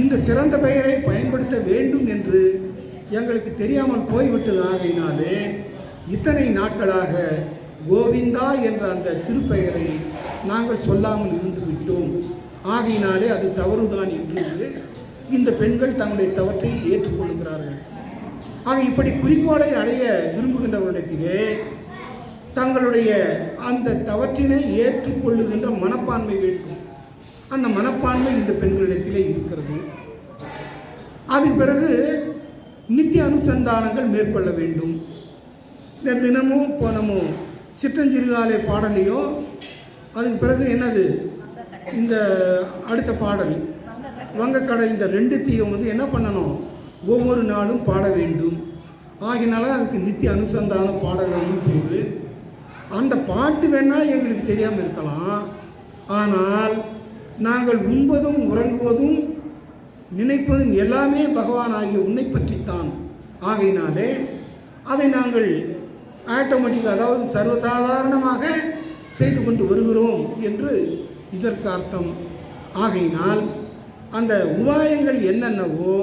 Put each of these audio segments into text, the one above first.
இந்த சிறந்த பெயரை பயன்படுத்த வேண்டும் என்று எங்களுக்கு தெரியாமல் போய்விட்டது. ஆகையினாலே இத்தனை நாட்களாக கோவிந்தா என்ற அந்த திருப்பெயரை நாங்கள் சொல்லாமல் இருந்து விட்டோம். ஆகையினாலே அது தவறுதான் என்று இந்த பெண்கள் தங்களுடைய தவற்றை ஏற்றுக்கொள்கிறார்கள் ஆக இப்படி குறிக்கோளை அடைய விரும்புகின்றவரிடத்திலே தங்களுடைய அந்த தவற்றினை ஏற்றுக்கொள்ளுகின்ற மனப்பான்மை வேண்டும். அந்த மனப்பான்மை இந்த பெண்களிடத்திலே இருக்கிறது. அதன் பிறகு நித்திய அனுசந்தானங்கள் மேற்கொள்ள வேண்டும். இந்த தினமும் இப்போ நம்ம சிற்றஞ்சிறுகாலை பாடலையோ அதுக்கு பிறகு என்னது? இந்த அடுத்த பாடல் வங்கக்கடல் இந்த ரெண்டுத்தையும் வந்து என்ன பண்ணணும்? ஒவ்வொரு நாளும் பாட வேண்டும். ஆகினால அதுக்கு நித்திய அனுசந்தான பாடல்கள் பேர் அந்த பாட்டு வேணால் எங்களுக்கு தெரியாமல் இருக்கலாம். ஆனால் நாங்கள் உண்பதும் உறங்குவதும் நினைப்பதும் எல்லாமே பகவான் ஆகிய உன்னை பற்றித்தான். ஆகையினாலே அதை நாங்கள் ஆட்டோமேட்டிக் அதாவது சர்வசாதாரணமாக செய்து கொண்டு வருகிறோம் என்று இதற்கு அர்த்தம். ஆகையினால் அந்த உபாயங்கள் என்னென்னவோ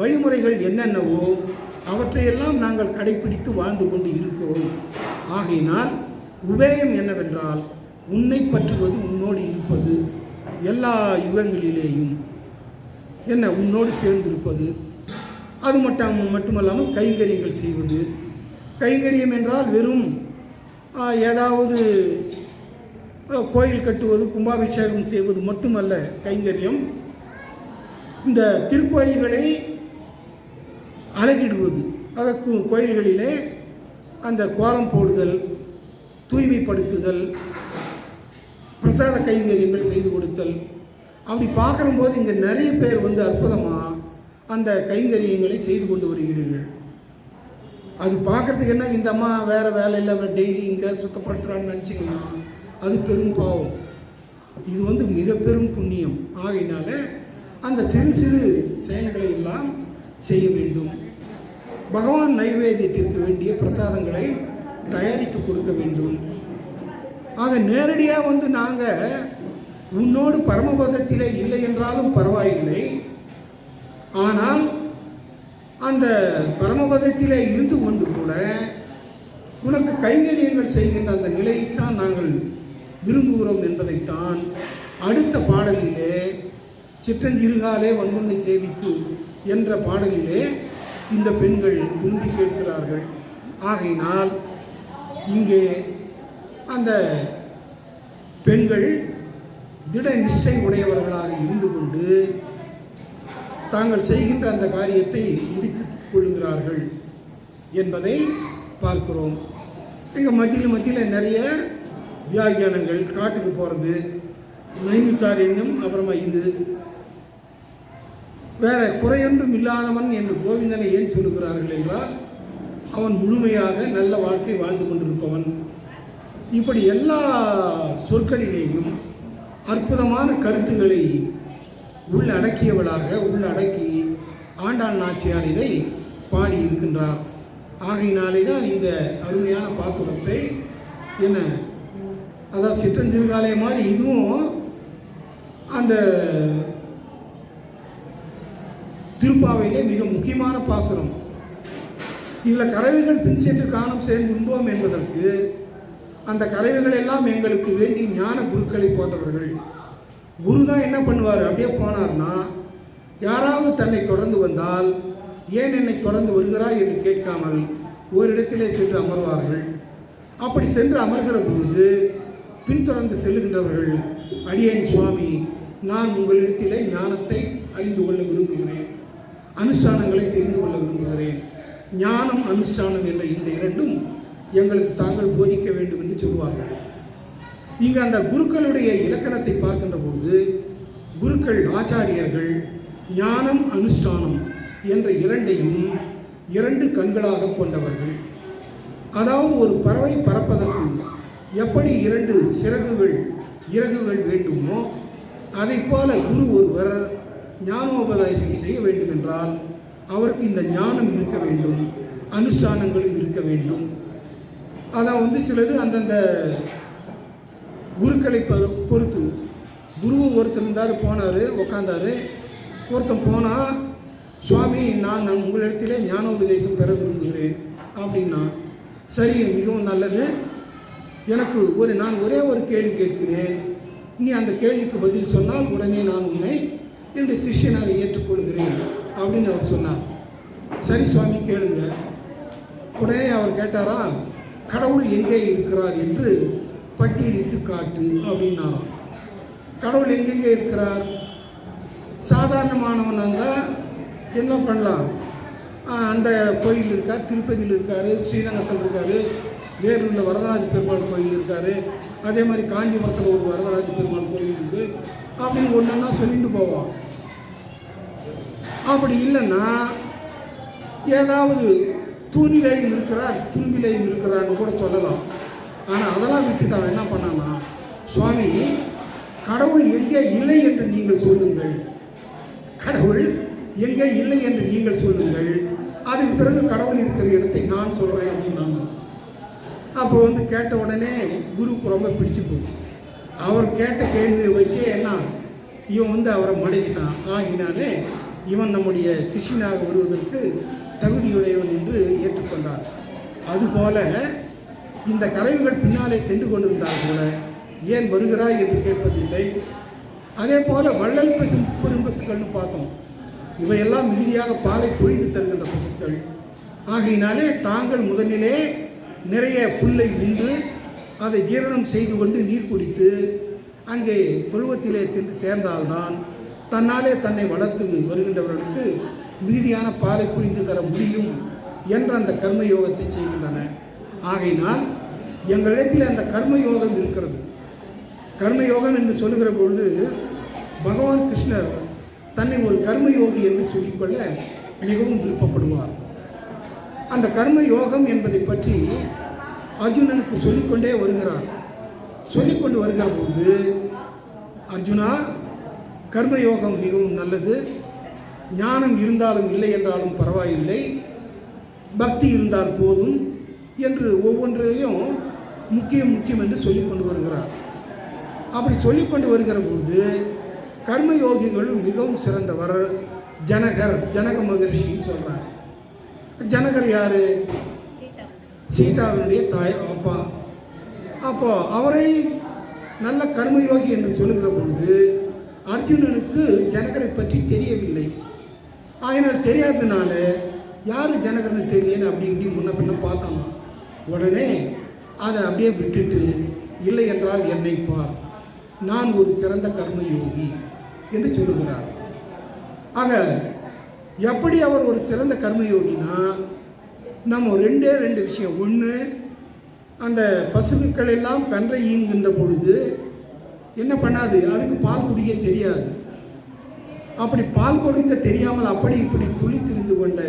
வழிமுறைகள் என்னென்னவோ அவற்றையெல்லாம் நாங்கள் கடைப்பிடித்து வாழ்ந்து கொண்டு இருக்கிறோம். ஆகையினால் உபேயம் என்னவென்றால் உன்னை பற்றுவது உன்னோடு இருப்பது. எல்லா யுகங்களிலேயும் என்ன உன்னோடு சேர்ந்திருப்பது. அது மட்டும் மட்டுமல்லாமல் கைங்கரியங்கள் செய்வது. கைங்கரியம் என்றால் வெறும் ஏதாவது கோயில் கட்டுவது கும்பாபிஷேகம் செய்வது மட்டுமல்ல கைங்கரியம். இந்த திருக்கோயில்களை அழகிடுவது. அதற்கு கோயில்களிலே அந்த கோலம் போடுதல் தூய்மைப்படுத்துதல் பிரசாத கைங்கரியங்கள் செய்து கொடுத்தல். அப்படி பார்க்கும்போது இங்கே நிறைய பேர் வந்து அற்புதமாக அந்த கைங்கரியங்களை செய்து கொண்டு வருகிறீர்கள். அது பார்க்கறதுக்கு என்ன இந்த அம்மா வேறு வேலை இல்லாமல் டெய்லி இங்கே சுத்தப்படுத்துகிறான்னு நினச்சிங்கன்னா அது பெரும் பாவம். இது வந்து மிக பெரும் புண்ணியம். ஆகையினால அந்த சிறு சிறு செயல்களை எல்லாம் செய்ய வேண்டும். பகவான் நைவேத்தியத்திற்கு வேண்டிய பிரசாதங்களை தயாரித்து கொடுக்க வேண்டும். ஆக நேரடியாக வந்து நாங்கள் உன்னோடு பரமபதத்தில் இல்லை என்றாலும் பரவாயில்லை. ஆனால் அந்த பரமபதத்தில் இருந்து கொண்டு கூட உனக்கு கைங்கரியங்கள் செய்கின்ற அந்த நிலையைத்தான் நாங்கள் விரும்புகிறோம் என்பதைத்தான் அடுத்த பாடலிலே சிற்றஞ்சிறுகாலே வந்துன்னை சேவித்து என்ற பாடலிலே இந்த பெண்கள் விரும்பி கேட்கிறார்கள். ஆகையினால் இங்கே அந்த பெண்கள் திட நிஷ்டை உடையவர்களாக இருந்து கொண்டு தாங்கள் செய்கின்ற அந்த காரியத்தை முடித்துக் கொள்கிறார்கள் என்பதை பார்க்கிறோம். எங்கள் மத்தியில் மத்தியில் நிறைய வியாகியானங்கள் காட்டுக்கு போகிறது நைமிசாரண்யம் அப்புறமா இது. வேற குறையொன்றும் இல்லாதவன் என்று கோவிந்தனை ஏன் சொல்லுகிறார்கள் என்றால் அவன் முழுமையாக நல்ல வாழ்க்கை வாழ்ந்து கொண்டிருப்பவன். இப்படி எல்லா சொற்களிலேயும் அற்புதமான கருத்துக்களை உள்ளடக்கியவளாக உள்ளடக்கி ஆண்டாள் நாச்சியார் இதை பாடி இருக்கின்றார். ஆகையினாலே தான் இந்த அருமையான பாசுரத்தை என்ன அதாவது சிற்றஞ்சிறுகாலை மாதிரி இதுவும் அந்த திருப்பாவையிலே மிக முக்கியமான பாசுரம். இதில் கறவைகள் பின் சென்று காணம் சேர்ந்துள்ளோம் என்பதற்கு அந்த கலைவுகள் எல்லாம் எங்களுக்கு வேண்டி ஞான குருக்களை போன்றவர்கள். குரு தான் என்ன பண்ணுவார்? அப்படியே போனார்னா யாராவது தன்னை தொடர்ந்து வந்தால் ஏன் என்னை தொடர்ந்து வருகிறாய் என்று கேட்காமல் ஓரிடத்திலே சென்று அமர்வார்கள். அப்படி சென்று அமர்கிற பொழுது பின்தொடர்ந்து செல்லுகின்றவர்கள் அடியேன் சுவாமி நான் உங்களிடத்திலே ஞானத்தை அறிந்து கொள்ள விரும்புகிறேன். அனுஷ்டானங்களை தெரிந்து கொள்ள விரும்புகிறேன். ஞானம் அனுஷ்டானம் என்ற இந்த இரண்டும் எங்களுக்கு தாங்கள் போதிக்க வேண்டும் என்று சொல்வார்கள் இங்கு அந்த குருக்களுடைய இலக்கணத்தை பார்க்கின்ற பொழுது குருக்கள் ஆச்சாரியர்கள் ஞானம் அனுஷ்டானம் என்ற இரண்டையும் இரண்டு கண்களாக கொண்டவர்கள். அதாவது ஒரு பறவை பறப்பதற்கு எப்படி இரண்டு சிறகுகள் இறகுகள் வேண்டுமோ அதைப் போல குரு ஒருவர் ஞானோபதேசம் செய்ய வேண்டும் என்றால் அவருக்கு இந்த ஞானம் இருக்க வேண்டும் அனுஷ்டானங்களும் இருக்க வேண்டும். அதான் வந்து சிலது அந்தந்த குருக்களை பொறு- பொறுத்து. குருவும் ஒருத்தர் இருந்தார் போனார் உக்காந்தார். ஒருத்தன் போனால் சுவாமி நான் நான் ஞான உபதேசம் பெற விரும்புகிறேன். அப்படின்னா சரி மிகவும் நல்லது. எனக்கு ஒரு நான் ஒரே ஒரு கேள்வி கேட்கிறேன். நீ அந்த கேள்விக்கு பதில் சொன்னால் உடனே நான் உன்னை என்னுடைய சிஷ்யனாக ஏற்றுக்கொள்கிறேன். அப்படின்னு அவர் சொன்னார். சரி சுவாமி கேளுங்க. உடனே அவர் கேட்டாரா கடவுள் எங்கே இருக்கிறார் என்று பட்டியலிட்டு காட்டு அப்படின்னாராம். கடவுள் எங்கெங்கே இருக்கிறார்? சாதாரணமானவனாங்க என்ன பண்ணலாம்? அந்த கோயில் இருக்கார் திருப்பதியில் இருக்கார் ஸ்ரீரங்கத்தில் இருக்கார் வேலூரில் வரதராஜ பெருமாள் கோயில் இருக்கார் அதே மாதிரி காஞ்சிபுரத்தில் ஒரு வரதராஜ பெருமாள் கோயில் இருக்குது அப்படின்னு ஒன்றுன்னா சொல்லிட்டு போவோம் அப்படி இல்லைன்னா ஏதாவது தூணிலையும் இருக்கிறார் துன்பிலையும் இருக்கிறான்னு கூட சொல்லலாம். ஆனால் அதெல்லாம் விட்டுட்டு அவன் என்ன பண்ணானா சுவாமி கடவுள் எங்கே இல்லை என்று நீங்கள் சொல்லுங்கள். கடவுள் எங்கே இல்லை என்று நீங்கள் சொல்லுங்கள். அதுக்கு பிறகு கடவுள் இருக்கிற இடத்தை நான் சொல்கிறேன் அப்படின்னாங்க அப்போ வந்து கேட்ட உடனே குருக்கு ரொம்ப பிடிச்சு போச்சு. அவர் கேட்ட கேள்வியை வச்சு என்ன இவன் வந்து அவரை மடக்கிட்டான். ஆகினாலே இவன் நம்முடைய சிஷ்யனாக வருவதற்கு தகுதியுடையவன் என்று ஏற்றுக்கொண்டார். அதுபோல இந்த கலைவுகள் பின்னாலே சென்று கொண்டிருந்தால் கூட ஏன் வருகிறாய் என்று கேட்பதில்லை. அதே போல வள்ளல் பெரும் பெரும் பசுக்கள்னு பார்த்தோம். இவையெல்லாம் மிகுதியாக பாலை பொழிந்து தருகின்ற பசுக்கள். ஆகையினாலே தாங்கள் முதலிலே நிறைய புல்லை உண்டு அதை ஜீரணம் செய்து கொண்டு நீர் குடித்து அங்கே பருவத்திலே சென்று சேர்ந்தால்தான் தன்னாலே தன்னை வளர்த்து வருகின்றவர்களுக்கு மிகுதியான பாலை புரிந்து தர முடியும் என்ற அந்த கர்ம யோகத்தை செய்கின்றன. ஆகையினால் எங்களிடத்தில் அந்த கர்ம யோகம் இருக்கிறது. கர்மயோகம் என்று சொல்லுகிற பொழுது பகவான் கிருஷ்ணர் தன்னை ஒரு கர்மயோகி என்று சொல்லிக்கொள்ள மிகவும் விருப்பப்படுவார். அந்த கர்ம யோகம் என்பதை பற்றி அர்ஜுனனுக்கு சொல்லிக்கொண்டே வருகிறார். சொல்லிக்கொண்டு வருகிற போது அர்ஜுனா கர்மயோகம் மிகவும் நல்லது. ஞானம் இருந்தாலும் இல்லை என்றாலும் பரவாயில்லை. பக்தி இருந்தால் போதும் என்று ஒவ்வொன்றையும் முக்கியம் முக்கியம் என்று சொல்லிக்கொண்டு வருகிறார். அப்படி சொல்லிக்கொண்டு வருகிற போது கர்மயோகிகளும் மிகவும் சிறந்தவர் ஜனகர் ஜனக மகரிஷின்னு சொல்கிறார் ஜனகர் யாரு? சீதாவினுடைய தாய் அப்பா. அப்போ அவரை நல்ல கர்மயோகி என்று சொல்லுகிற பொழுது அர்ஜுனனுக்கு ஜனகரை பற்றி தெரியவில்லை. அதனால் தெரியாததுனால யார் ஜனகரன் தெரியலன்னு அப்படி இப்படி முன்ன பின்ன பார்த்தாங்க உடனே அதை அப்படியே விட்டுட்டு இல்லை என்றால் என்னை பார். நான் ஒரு சிறந்த கர்மயோகி என்று சொல்லுகிறார். ஆக எப்படி அவர் ஒரு சிறந்த கர்மயோகினா நம்ம ரெண்டே ரெண்டு விஷயம். ஒன்று அந்த பசுக்கள் எல்லாம் கன்றை ஈன்கின்ற பொழுது என்ன பண்ணாது? அதுக்கு பால் குடிக்க தெரியாது. அப்படி பால் கொடுக்க தெரியாமல் அப்படி இப்படி துளி திரிந்து கொண்ட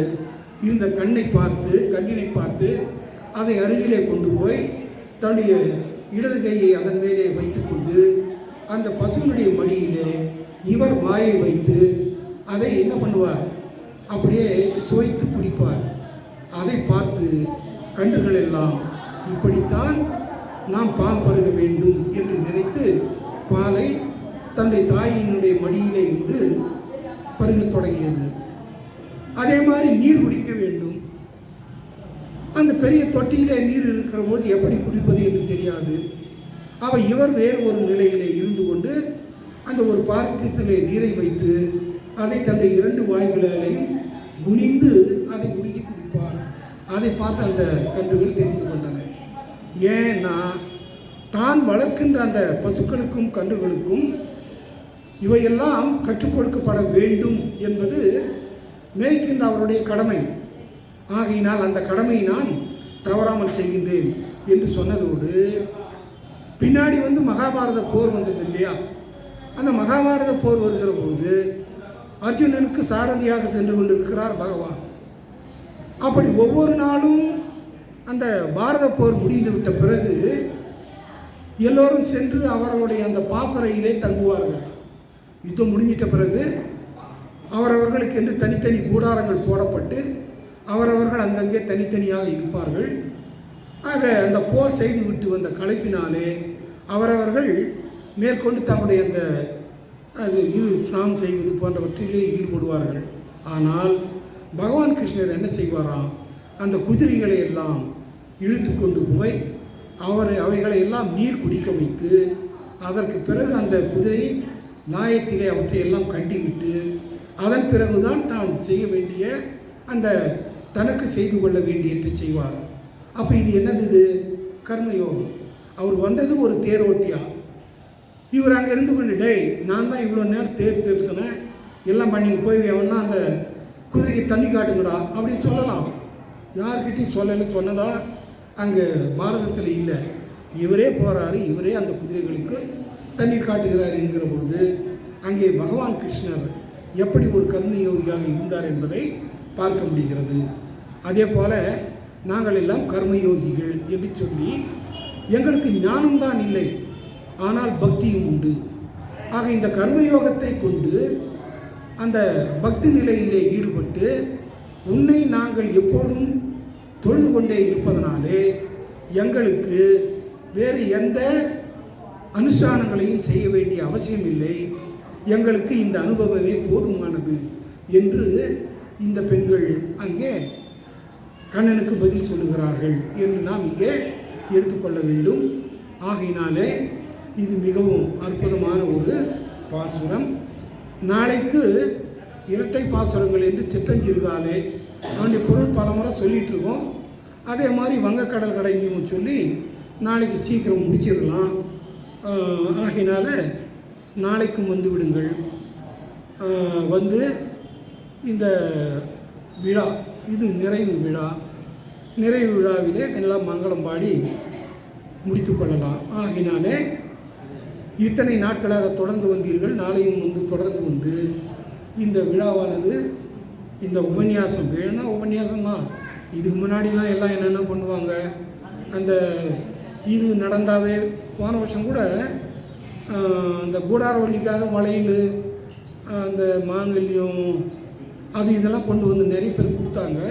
இருந்த கண்ணை பார்த்து கண்ணினை பார்த்து அதை அருகிலே கொண்டு போய் தன்னுடைய இடது கையை அதன் மேலே வைத்துக்கொண்டு அந்த பசுவினுடைய மடியிலே இவர் வாயை வைத்து அதை என்ன பண்ணுவார்? அப்படியே சுவைத்து குடிப்பார். அதை பார்த்து கன்றுகள் எல்லாம் இப்படித்தான் நாம் பால் பருக வேண்டும் என்று நினைத்து பாலை தன்னுடைய தாயினுடைய மடியிலே இருந்து பருக தொடங்கியது. அதே மாதிரி நீர் குடிக்க வேண்டும். அந்த பெரிய தொட்டியிலே நீர் இருக்கிற போது எப்படி குடிப்பது என்று தெரியாது. அவ இவர் வேறு ஒரு நிலையிலே இருந்து கொண்டு அந்த ஒரு பாத்திரத்திலே நீரை வைத்து அதை தன்னுடைய இரண்டு வாய்களையும் குனிந்து அதை உறிஞ்சி குடிப்பார். அதை பார்த்து அந்த கன்றுகள் தெரிந்து கொண்டன. ஏன்னா தான் வளர்க்கின்ற அந்த பசுக்களுக்கும் கன்றுகளுக்கும் இவையெல்லாம் கற்றுக் கொடுக்கப்பட வேண்டும் என்பது மேய்க்கின்ற அவருடைய கடமை. ஆகையினால் அந்த கடமையை நான் தவறாமல் செய்கின்றேன் என்று சொன்னதோடு பின்னாடி வந்து மகாபாரத போர் வந்தது இல்லையா? அந்த மகாபாரத போர் வருகிற போது அர்ஜுனனுக்கு சாரதியாக சென்று கொண்டிருக்கிறார் பகவான். அப்படி ஒவ்வொரு நாளும் அந்த பாரத போர் முடிந்து விட்ட பிறகு எல்லோரும் சென்று அவர்களுடைய அந்த பாசறையிலே தங்குவார்கள். யுத்தம் முடிஞ்சிட்ட பிறகு அவரவர்களுக்கு என்று தனித்தனி கூடாரங்கள் போடப்பட்டு அவரவர்கள் அங்கங்கே தனித்தனியாக இருப்பார்கள். ஆக அந்த போர் செய்து விட்டு வந்த களைப்பினாலே அவரவர்கள் மேற்கொண்டு தங்களுடைய அந்த அது இது ஸ்நானம் செய்வது போன்றவற்றிலே ஈடுபடுவார்கள். ஆனால் பகவான் கிருஷ்ணர் என்ன செய்வாராம்? அந்த குதிரைகளை எல்லாம் இழுத்து கொண்டு போய் அவரை அவைகளை எல்லாம் நீர் குடிக்க வைத்து அதற்கு பிறகு அந்த குதிரையை நாயத்திலே அவற்றை எல்லாம் கட்டிவிட்டு அதன் பிறகுதான் தான் செய்ய வேண்டிய அந்த தனக்கு செய்து கொள்ள வேண்டியதை செய்வார். அப்போ இது என்னது இது? கர்மயோகம். அவர் வந்தது ஒரு தேரோட்டியா? இவர் அங்கே இருந்து கொண்டு டேய் நான் தான் இவ்வளோ நேரம் தேர் சேர்த்துக்கினேன் எல்லாம் பண்ணி போய் அவனா அந்த குதிரைக்கு தண்ணி காட்டுங்கடா அப்படின்னு சொல்லலாம். யார்கிட்டையும் சொல்லலை சொன்னதா அங்கே பாரதத்தில் இல்லை. இவரே போகிறாரு இவரே அந்த குதிரைகளுக்கு தண்ணீர் காட்டுகிறார் என்கிற பொழுது அங்கே பகவான் கிருஷ்ணர் எப்படி ஒரு கர்மயோகியாக இருந்தார் என்பதை பார்க்க முடிகிறது. அதே போல நாங்கள் எல்லாம் கர்மயோகிகள் என்று சொல்லி எங்களுக்கு ஞானம்தான் இல்லை ஆனால் பக்தியும் உண்டு. ஆக இந்த கர்மயோகத்தை கொண்டு அந்த பக்தி நிலையிலே ஈடுபட்டு உன்னை நாங்கள் எப்போதும் தொழுது கொண்டே இருப்பதனாலே எங்களுக்கு வேறு எந்த அனுஷ்டானங்களையும் செய்ய வேண்டிய அவசியம் இல்லை எங்களுக்கு இந்த அனுபவமே போதுமானது என்று இந்த பெண்கள் அங்கே கண்ணனுக்கு பதில் சொல்லுகிறார்கள் என்று நாம் இங்கே எடுத்துக்கொள்ள வேண்டும். ஆகையினாலே இது மிகவும் அற்புதமான ஒரு பாசுரம். நாளைக்கு இரட்டை பாசுரங்கள் என்று சிற்றஞ்சிறுகாலே அவனுடைய பொருள் பலமுறை சொல்லிகிட்டு இருக்கோம் அதே மாதிரி வங்கக்கடல் கடைங்கும் சொல்லி நாளைக்கு சீக்கிரம் முடிச்சிடலாம். ஆகினால நாளைக்கும் வந்து விடுங்கள். வந்து இந்த விழா இது நிறைவு விழா. நிறைவு விழாவிலே எல்லாம் மங்களம் பாடி முடித்து கொள்ளலாம். ஆகினாலே இத்தனை நாட்களாக தொடர்ந்து வந்தீர்கள் நாளையும் வந்து தொடர்ந்து வந்து இந்த விழாவானது இந்த உபன்யாசம் வேணா உபன்யாசம் தான் இதுக்கு முன்னாடிலாம் எல்லாம் என்னென்ன பண்ணுவாங்க? அந்த இது நடந்தாவே போன வருஷம் கூட ஆஹ், அந்த கூடாரவள்ளிக்காக வளையல் அந்த மாங்கல்யம் அது இதெல்லாம் கொண்டு வந்து நிறைய பேர் கொடுத்தாங்க.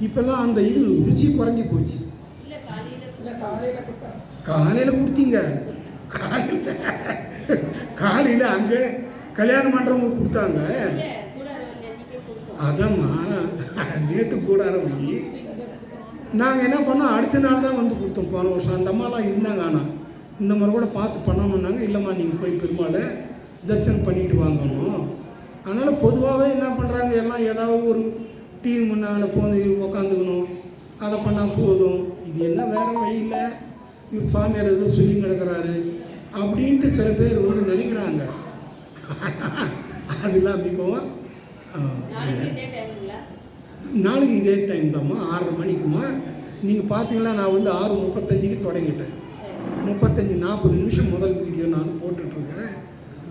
இப்போல்லாம் அந்த இது ருச்சி குறைஞ்சி போச்சு. காலையில் கொடுத்தீங்க. காலையில் காலையில் அங்கே கல்யாணம் பண்ணுறவங்க கொடுத்தாங்க. அதாம்மா நேற்று கூடாரம் வண்டி நாங்கள் என்ன பண்ணோம் அடுத்த நாள் தான் வந்து கொடுத்தோம் போன வருஷம். அந்த அம்மாலாம் இருந்தாங்க ஆனால் இந்த மாதிரி கூட பார்த்து பண்ணணும்னாங்க. இல்லைம்மா நீங்கள் போய் பெருமாளை தரிசனம் பண்ணிட்டு வாங்கணும் அதனால் பொதுவாகவே என்ன பண்ணுறாங்க எல்லாம் ஏதாவது ஒரு டிவி முன்னால் போய் உக்காந்துக்கணும். அதை பண்ணால் போதும். இது என்ன வேறு வழி இல்லை. இவர் சாமியார் ஏதோ சொல்லி கிடக்கிறாரு அப்படின்ட்டு சில பேர் வந்து நினைக்கிறாங்க. அதெல்லாம் மிகவும் நாளைக்கு இதே டைம் தாம்மா. ஆறரை மணிக்குமா நீங்கள் பார்த்தீங்கன்னா நான் வந்து ஆறு முப்பத்தஞ்சுக்கு தொடங்கிட்டேன். முப்பத்தஞ்சு நாற்பது நிமிஷம் முதல் வீடியோ நான் போட்டுட்ருக்கேன்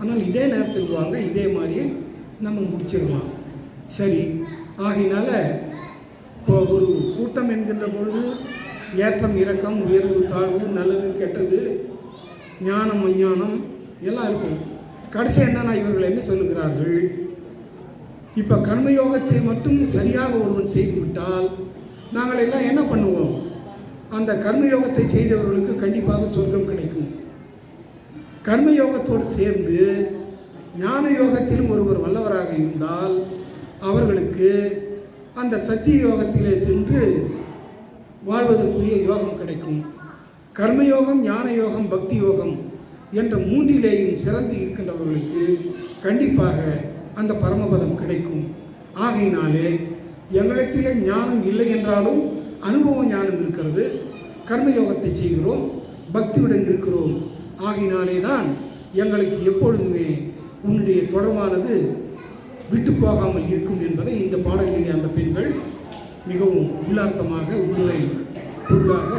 ஆனால் இதே நேரத்துக்கு வாங்க இதே மாதிரியே நம்ம முடிச்சிடலாம். சரி. ஆகையினால் இப்போ ஒரு கூட்டம் என்கின்ற பொழுது ஏற்றம் இறக்கம் உயர்வு தாழ்வு நல்லது கெட்டது ஞானம் அஞ்ஞானம் எல்லாம் இருக்கும். கடைசி என்னன்னா இவர்கள் என்ன சொல்லுகிறார்கள்? இப்போ கர்மயோகத்தை மட்டும் சரியாக ஒருவன் செய்துவிட்டால் நாங்கள் எல்லாம் என்ன பண்ணுவோம்? அந்த கர்மயோகத்தை செய்தவர்களுக்கு கண்டிப்பாக சொர்க்கம் கிடைக்கும். கர்மயோகத்தோடு சேர்ந்து ஞான யோகத்திலும் ஒருவர் வல்லவராக இருந்தால் அவர்களுக்கு அந்த சத்திய யோகத்திலே சென்று வாழ்வதற்குரிய யோகம் கிடைக்கும். கர்மயோகம் ஞான யோகம் பக்தி யோகம் என்ற மூன்றிலேயும் சிறந்து இருக்கின்றவர்களுக்கு கண்டிப்பாக அந்த பரமபதம் கிடைக்கும். ஆகையினாலே எங்களிடத்திலே ஞானம் இல்லை என்றாலும் அனுபவ ஞானம் இருக்கிறது. கர்மயோகத்தை செய்கிறோம் பக்தியுடன் இருக்கிறோம். ஆகையினாலே தான் எங்களுக்கு எப்பொழுதுமே உன்னுடைய தொடர்பானது விட்டு போகாமல் இருக்கும் என்பதை இந்த பாடலிலே அந்த பெண்கள் மிகவும் உள்ளார்த்தமாக உள்ளதை பொருளாக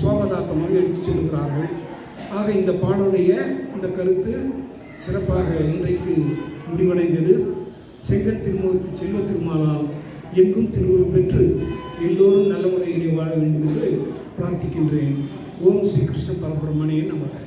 சோபதார்த்தமாக எடுத்துச் செல்கிறார்கள் ஆக இந்த பாடலுடைய இந்த கருத்து சிறப்பாக இன்றைக்கு முடிவடைந்தது. செங்கல் திருமுகத்து செல்வ திருமாலால் எங்கும் திருவுருள் பெற்று எல்லோரும் நல்ல முறையிலே வாழ வேண்டும் என்று பிரார்த்திக்கின்றேன். ஓம் ஸ்ரீ கிருஷ்ண பரபிரமணியன் நமக்கு